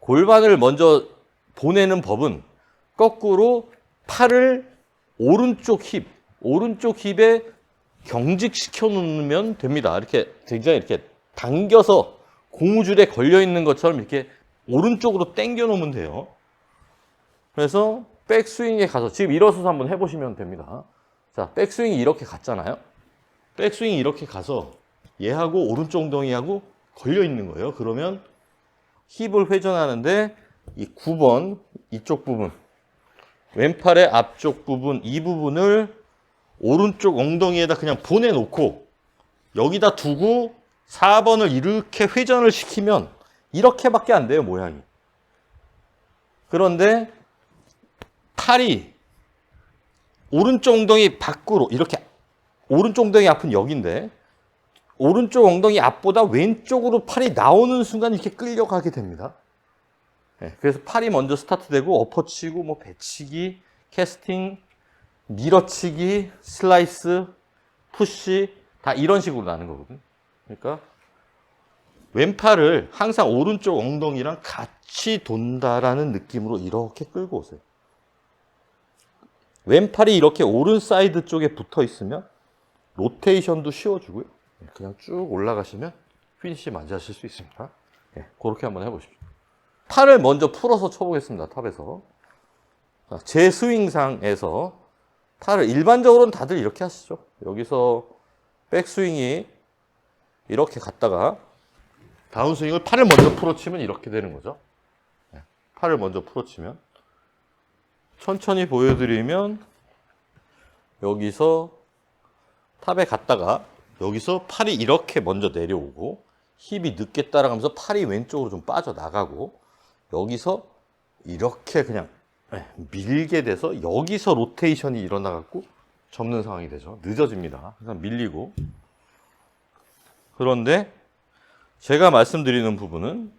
골반을 먼저 보내는 법은 거꾸로 팔을 오른쪽 힙, 오른쪽 힙에 경직시켜 놓으면 됩니다. 이렇게 굉장히 이렇게 당겨서 고무줄에 걸려 있는 것처럼 이렇게 오른쪽으로 당겨 놓으면 돼요. 그래서 백스윙에 가서 지금 일어서서 한번 해보시면 됩니다. 자, 백스윙이 이렇게 갔잖아요. 백스윙이 이렇게 가서 얘하고 오른쪽 엉덩이하고 걸려 있는 거예요. 그러면 힙을 회전하는데 이 9번 이쪽 부분 왼팔의 앞쪽 부분 이 부분을 오른쪽 엉덩이에다 그냥 보내놓고 여기다 두고 4번을 이렇게 회전을 시키면 이렇게밖에 안 돼요 모양이. 그런데 팔이 오른쪽 엉덩이 밖으로 이렇게 오른쪽 엉덩이 앞은 여기인데 오른쪽 엉덩이 앞보다 왼쪽으로 팔이 나오는 순간 이렇게 끌려가게 됩니다. 네, 그래서 팔이 먼저 스타트되고 엎어치고 뭐 배치기, 캐스팅, 밀어치기, 슬라이스, 푸시 다 이런 식으로 나는 거거든. 그러니까 왼팔을 항상 오른쪽 엉덩이랑 같이 돈다라는 느낌으로 이렇게 끌고 오세요. 왼팔이 이렇게 오른 사이드 쪽에 붙어 있으면 로테이션도 쉬워주고요. 네, 그냥 쭉 올라가시면 피니시 맞이하실 수 있습니다. 네, 그렇게 한번 해보십시오. 팔을 먼저 풀어서 쳐보겠습니다. 탑에서. 자, 제 스윙상에서 팔을 일반적으로는 다들 이렇게 하시죠. 여기서 백스윙이 이렇게 갔다가 다운스윙을 팔을 먼저 풀어치면 이렇게 되는 거죠. 네, 팔을 먼저 풀어치면 천천히 보여드리면 여기서 탑에 갔다가 여기서 팔이 이렇게 먼저 내려오고 힙이 늦게 따라가면서 팔이 왼쪽으로 좀 빠져나가고 여기서 이렇게 그냥 네, 밀게 돼서 여기서 로테이션이 일어나갖고 접는 상황이 되죠. 늦어집니다. 그냥 밀리고. 그런데 제가 말씀드리는 부분은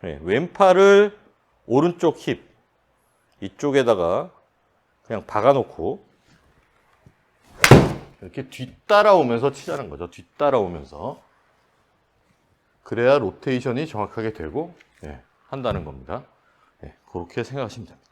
네, 왼팔을 오른쪽 힙 이쪽에다가 그냥 박아놓고 이렇게 뒤따라오면서 치자는 거죠. 뒤따라오면서 그래야 로테이션이 정확하게 되고 예, 한다는 겁니다. 예, 그렇게 생각하시면 됩니다.